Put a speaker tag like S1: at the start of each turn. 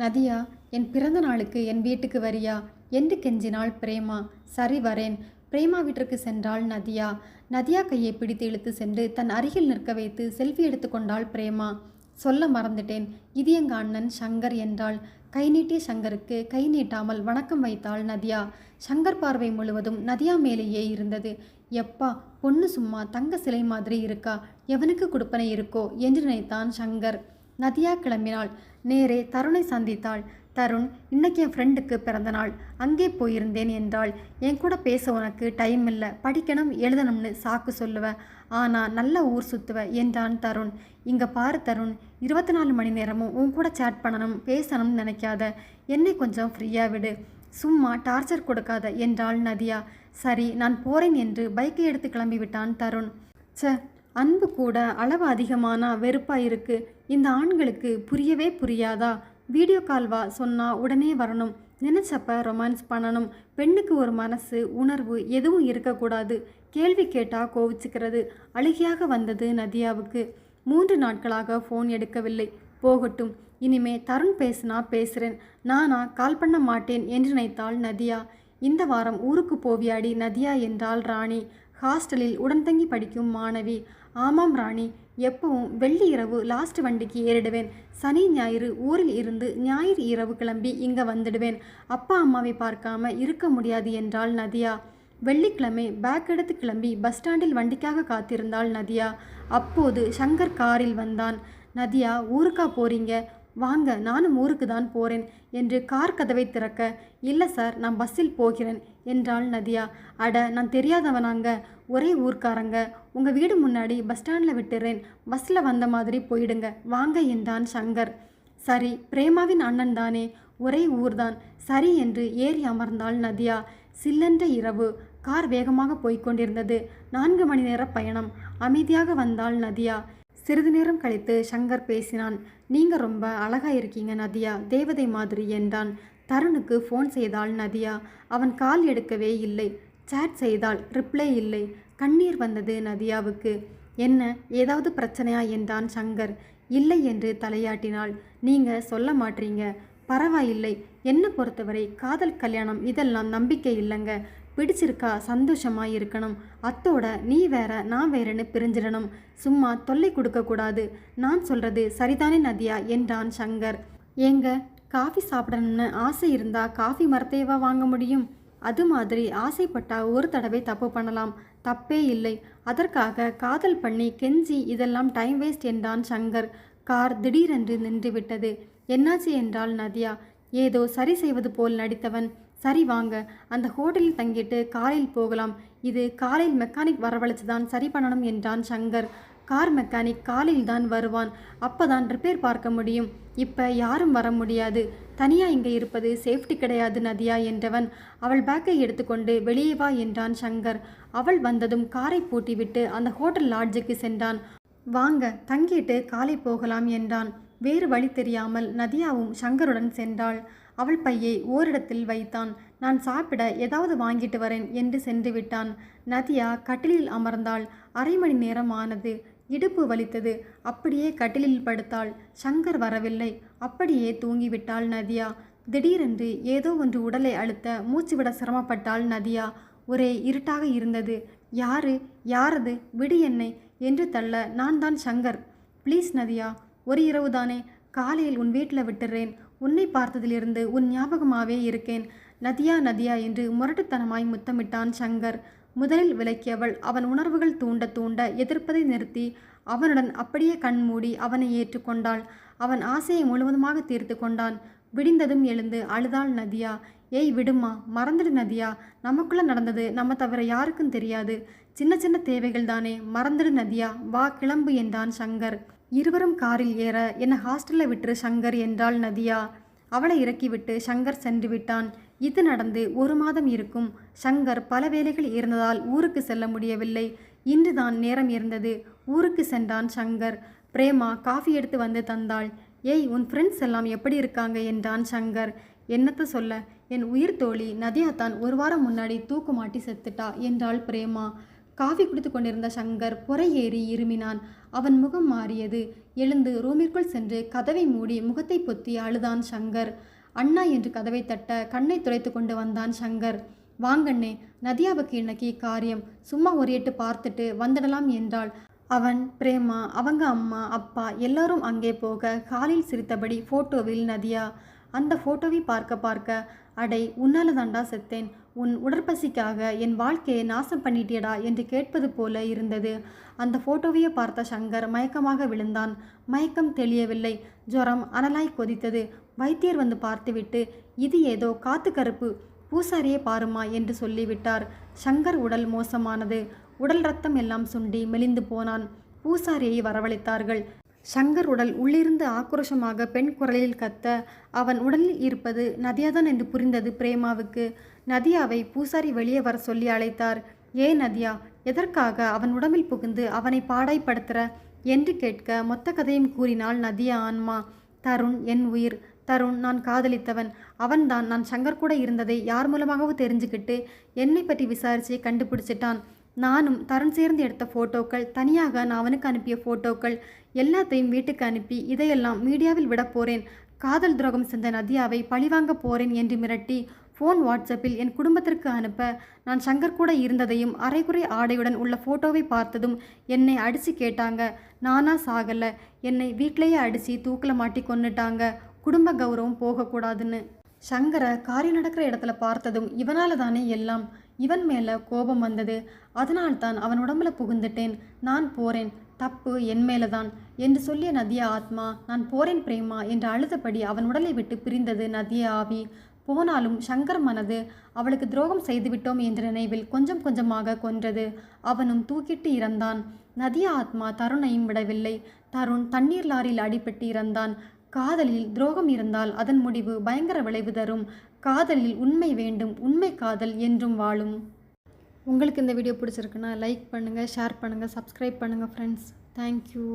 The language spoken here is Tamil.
S1: நதியா என் பிறந்த நாளுக்கு என் வீட்டுக்கு வரியா? என்று கெஞ்சினாள் பிரேமா. சரி வரேன். பிரேமா வீட்டிற்கு சென்றாள் நதியா. நதியா கையை பிடித்து இழுத்து சென்று தன் அருகில் நிற்க வைத்து செல்ஃபி எடுத்துக்கொண்டாள் பிரேமா. சொல்ல மறந்துட்டேன். இது எங்க அண்ணன் சங்கர் என்றாள். கை நீட்டிய சங்கருக்கு கை நீட்டாமல் வணக்கம் வைத்தாள் நதியா. சங்கர் பார்வை முழுவதும் நதியா மேலேயே இருந்தது. எப்பா பொண்ணு சும்மா தங்க சிலை மாதிரி இருக்கா? எவனுக்கு கொடுப்பனை இருக்கோ? என்று நினைத்தான் சங்கர். நதியா கிளம்பினாள் நேரே தருணை சந்தித்தாள். தருண் இன்னைக்கு என் ஃப்ரெண்டுக்கு பிறந்த நாள். அங்கே போயிருந்தேன் என்றாள். என் கூட பேச உனக்கு டைம் இல்லை. படிக்கணும் எழுதணும்னு சாக்கு சொல்லுவ. ஆனால் நல்ல ஊர் சுத்துவ என்றான் தருண். இங்கே பாரு தருண். இருபத்தி நாலு மணி நேரமும் உன் கூட சேட் பண்ணணும் பேசணும்னு நினைக்காத. என்னை கொஞ்சம் ஃப்ரீயாக விடு. சும்மா டார்ச்சர் கொடுக்காத என்றாள் நதியா. சரி நான் போறேன் என்று பைக்கை எடுத்து கிளம்பி விட்டான் தருண். ச அன்பு கூட அளவு அதிகமானா வெறுப்பாக இருக்குது இந்த ஆண்களுக்கு புரியவே புரியாதா? வீடியோ கால்வா சொன்னால் உடனே வரணும். நினச்சப்ப ரொமான்ஸ் பண்ணணும். பெண்ணுக்கு ஒரு மனசு உணர்வு எதுவும் இருக்கக்கூடாது. கேள்வி கேட்டால் கோவிச்சுக்கிறது. அழுகியாக வந்தது நதியாவுக்கு. மூன்று நாட்களாக ஃபோன் எடுக்கவில்லை. போகட்டும். இனிமே தருண் பேசுனா பேசுகிறேன் நானா கால் பண்ண மாட்டேன் என்று நினைத்தாள் நதியா. இந்த வாரம் ஊருக்கு போவியாடி நதியா என்றாள் ராணி. ஹாஸ்டலில் உடன் தங்கி படிக்கும் மாணவி ஆமாம் ராணி எப்பவும் வெள்ளி இரவு லாஸ்ட் வண்டிக்கு ஏறிடுவேன். சனி ஞாயிறு ஊரில் இருந்து ஞாயிறு இரவு கிளம்பி இங்கே வந்துடுவேன். அப்பா அம்மாவை பார்க்காம இருக்க முடியாது என்றாள் நதியா. வெள்ளிக்கிழமை பேக் எடுத்து கிளம்பி பஸ் ஸ்டாண்டில் வண்டிக்காக காத்திருந்தாள் நதியா. அப்போது சங்கர் காரில் வந்தான். நதியா ஊருக்கா போறீங்க? வாங்க நானும் ஊருக்கு தான் போகிறேன் என்று கார் கதவை திறக்க இல்லை சார் நான் பஸ்ஸில் போகிறேன் என்றாள் நதியா. அட நான் தெரியாதவனாங்க. ஒரே ஊர்க்காரங்க. உங்கள் வீடு முன்னாடி பஸ் ஸ்டாண்டில் விட்டுறேன். பஸ்ஸில் வந்த மாதிரி போயிடுங்க. வாங்க என்றான் சங்கர். சரி பிரேமாவின் அண்ணன் தானே. ஒரே ஊர்தான். சரி என்று ஏறி அமர்ந்தாள் நதியா. சில்லென்ற இரவு. கார் வேகமாக போய்க் கொண்டிருந்தது. நான்கு மணி நேர பயணம். அமைதியாக வந்தாள் நதியா. சிறிது நேரம் கழித்து சங்கர் பேசினான். நீங்கள் ரொம்ப அழகாக இருக்கீங்க நதியா. தேவதை மாதிரி என்றான். தருணுக்கு ஃபோன் செய்தாள் நதியா. அவன் கால் எடுக்கவே இல்லை. சேட் செய்தாள். ரிப்ளை இல்லை. கண்ணீர் வந்தது நதியாவுக்கு. என்ன ஏதாவது பிரச்சனையா? என்றான் சங்கர். இல்லை என்று தலையாட்டினாள். நீங்கள் சொல்ல மாட்டீங்க. பரவாயில்லை. என்னை பொறுத்தவரை காதல் கல்யாணம் இதெல்லாம் நம்பிக்கை இல்லைங்க. பிடிச்சிருக்கா சந்தோஷமாக இருக்கணும் அத்தோட நீ வேற நான் வேறன்னு பிரிஞ்சிடணும். சும்மா தொல்லை கொடுக்கக்கூடாது. நான் சொல்றது சரிதானே நதியா? என்றான் சங்கர். ஏங்க காஃபி சாப்பிடணும்னு ஆசை இருந்தா காஃபி மரத்தையவா வாங்க முடியும்? அது மாதிரி ஆசைப்பட்டா ஒரு தடவை தப்பு பண்ணலாம். தப்பே இல்லை. அதற்காக காதல் பண்ணி கெஞ்சி இதெல்லாம் டைம் வேஸ்ட் என்றான் சங்கர். கார் திடீரென்று நின்றுவிட்டது. என்னாச்சு என்றாள் நதியா? ஏதோ சரி செய்வது போல் நடித்தவன். சரி வாங்க. அந்த ஹோட்டலில் தங்கிட்டு காலையில் போகலாம். இது காலையில் மெக்கானிக் வரவழைச்சு தான் சரி பண்ணணும் என்றான் சங்கர். கார் மெக்கானிக் காலையில் தான் வருவான். அப்போதான் ரிப்பேர் பார்க்க முடியும். இப்போ யாரும் வர முடியாது. தனியாக இங்கே இருப்பது சேஃப்டி கிடையாது நதியா என்றவன். அவள் பேக்கை எடுத்துக்கொண்டு வெளியே வா என்றான் சங்கர். அவள் வந்ததும் காரை பூட்டிவிட்டு அந்த ஹோட்டல் லாட்ஜுக்கு சென்றான். வாங்க தங்கிட்டு காலை போகலாம் என்றான். வேறு வழி தெரியாமல் நதியாவும் சங்கருடன் சென்றாள். அவள் பையை ஓரிடத்தில் வைத்தான். நான் சாப்பிட ஏதாவது வாங்கிட்டு வரேன் என்று சென்று விட்டான். நதியா கட்டிலில் அமர்ந்தாள். அரை மணி நேரம் ஆனது இடுப்பு வலித்தது. அப்படியே கட்டிலில் படுத்தாள். சங்கர் வரவில்லை. அப்படியே தூங்கிவிட்டாள் நதியா. திடீரென்று ஏதோ ஒன்று உடலை அழுத்த மூச்சுவிட சிரமப்பட்டாள் நதியா. ஒரே இருட்டாக இருந்தது. யாரு? யாரது? விடு என்னை என்று தள்ள நான் தான் சங்கர். ப்ளீஸ் நதியா ஒரு இரவு தானே காலையில் உன் வீட்டில் விட்டுறேன். உன்னை பார்த்ததிலிருந்து உன் ஞாபகமாகவே இருக்கேன். நதியா நதியா என்று முரட்டுத்தனமாய் முத்தமிட்டான் சங்கர். முதலில் விலக்கியவள் அவன் உணர்வுகள் தூண்ட தூண்ட எதிர்ப்பதை நிறுத்தி அவனுடன் அப்படியே கண் மூடி அவனை ஏற்றுக்கொண்டாள். அவன் ஆசையை முழுவதுமாக தீர்த்து கொண்டான். விடிந்ததும் எழுந்து அழுதாள் நதியா. ஏய் விடுமா மறந்துடு நதியா. நமக்குள்ள நடந்தது நம்ம தவிர யாருக்கும் தெரியாது. சின்ன சின்ன தேவைகள் தானே. மறந்துடு நதியா. வா கிளம்பு என்றான் சங்கர். இருவரும் காரில் ஏற என்னை ஹாஸ்டலில் விட்டுரு சங்கர் என்றாள் நதியா. அவளை இறக்கிவிட்டு சங்கர் சென்று விட்டான். இது நடந்து ஒரு மாதம் இருக்கும். சங்கர் பல வேலைகள் இருந்ததால் ஊருக்கு செல்ல முடியவில்லை. இன்றுதான் நேரம் இருந்தது ஊருக்கு சென்றான் சங்கர். பிரேமா காஃபி எடுத்து வந்து தந்தாள். ஏய் உன் ஃப்ரெண்ட்ஸ் எல்லாம் எப்படி இருக்காங்க? என்றான் சங்கர். என்னத்த சொல்ல? என் உயிர் தோழி நதியா தான் ஒரு வாரம் முன்னாடி தூக்கு மாட்டி செத்துட்டா? என்றாள் பிரேமா. காஃபி குடித்து கொண்டிருந்த சங்கர் புறையேறி இருமினான். அவன் முகம் மாறியது. எழுந்து ரூமிற்குள் சென்று கதவை மூடி முகத்தை பொத்தி அழுதான் சங்கர். அண்ணா என்று கதவை தட்ட கண்ணை துடைத்து கொண்டு வந்தான் சங்கர். வாங்கண்ணே நதியாவுக்கு இன்னைக்கு காரியம். சும்மா ஒரு எட்டு பார்த்துட்டு வந்துடலாம் என்றாள். அவன் பிரேமா அவங்க அம்மா அப்பா எல்லாரும் அங்கே போக காலில் சிரித்தபடி ஃபோட்டோவில் நதியா? அந்த ஃபோட்டோவை பார்க்க பார்க்க அடை உன்னால தாண்டா செத்தேன். உன் உடற்பசிக்காக என் வாழ்க்கையை நாசம் பண்ணிட்டியடா என்று கேட்பது போல இருந்தது. அந்த போட்டோவையே பார்த்த சங்கர் மயக்கமாக விழுந்தான். மயக்கம் தெளியவில்லை. ஜுரம் அனலாய் கொதித்தது. வைத்தியர் வந்து பார்த்துவிட்டு இது ஏதோ காத்து கருப்பு. பூசாரியே பாருமா என்று சொல்லிவிட்டார். சங்கர் உடல் மோசமானது. உடல் ரத்தம் எல்லாம் சுண்டி மெலிந்து போனான். பூசாரியை வரவழைத்தார்கள். சங்கர் உடல் உள்ளிருந்து ஆக்ரோஷமாக பெண் குரலில் கத்த அவன் உடலில் இருப்பது நதியாதான் என்று புரிந்தது பிரேமாவுக்கு. நதியாவை பூசாரி வெளியே வர சொல்லி அழைத்தார். ஏ நதியா எதற்காக அவன் உடம்பில் புகுந்து அவனை பாடாய்ப்படுத்துற என்று கேட்க மொத்த கதையும் கூறினாள் நதியா ஆன்மா. தருண் என் உயிர். தருண் நான் காதலித்தவன். அவன்தான் நான் சங்கர் கூட இருந்ததை யார் மூலமாகவும் தெரிஞ்சுக்கிட்டு என்னை பற்றி விசாரித்து கண்டுபிடிச்சிட்டான். நானும் தருண் சேர்ந்து எடுத்த ஃபோட்டோக்கள் தனியாக நான் அவனுக்கு அனுப்பிய ஃபோட்டோக்கள் எல்லாத்தையும் வீட்டுக்கு அனுப்பி இதையெல்லாம் மீடியாவில் விட போகிறேன் காதல் துரோகம் செஞ்ச நதியாவை பழிவாங்க போகிறேன் என்று மிரட்டி ஃபோன் வாட்ஸ்அப்பில் என் குடும்பத்திற்கு அனுப்ப நான் சங்கர் கூட இருந்ததையும் அரைகுறை ஆடையுடன் உள்ள ஃபோட்டோவை பார்த்ததும் என்னை அடித்து கேட்டாங்க. நானா சாகல. என்னை வீட்டிலேயே அடித்து தூக்கில் மாட்டி கொன்னுட்டாங்க. குடும்ப கௌரவம் போகக்கூடாதுன்னு. சங்கரை காரியம் நடக்கிற இடத்துல பார்த்ததும் இவனால தானே எல்லாம். இவன் மேலே கோபம் வந்தது. அதனால்தான் அவன் உடம்புல புகுந்துட்டேன். நான் போறேன். தப்பு என் மேலே தான் என்று சொல்லிய நதியா ஆத்மா நான் போறேன் பிரேமா என்று அழுதபடி அவன் உடலை விட்டு பிரிந்தது நதிய ஆவி. போனாலும் சங்கர் மனது அவளுக்கு துரோகம் செய்துவிட்டோம் என்ற நினைவில் கொஞ்சம் கொஞ்சமாக கொன்றது. அவனும் தூக்கிட்டு இறந்தான். நதிய ஆத்மா தருணையும் விடவில்லை. தருண் தண்ணீர் லாரியில் அடிபட்டு இறந்தான். காதலில் துரோகம் இருந்தால் அதன் முடிவு பயங்கர விளைவு தரும். காதலில் உண்மை வேண்டும் உண்மை காதல் என்றும் வாழும். உங்களுக்கு இந்த வீடியோ பிடிச்சிருக்குன்னா லைக் பண்ணுங்கள் ஷேர் பண்ணுங்கள் சப்ஸ்கிரைப் பண்ணுங்கள் ஃப்ரெண்ட்ஸ் தேங்க்யூ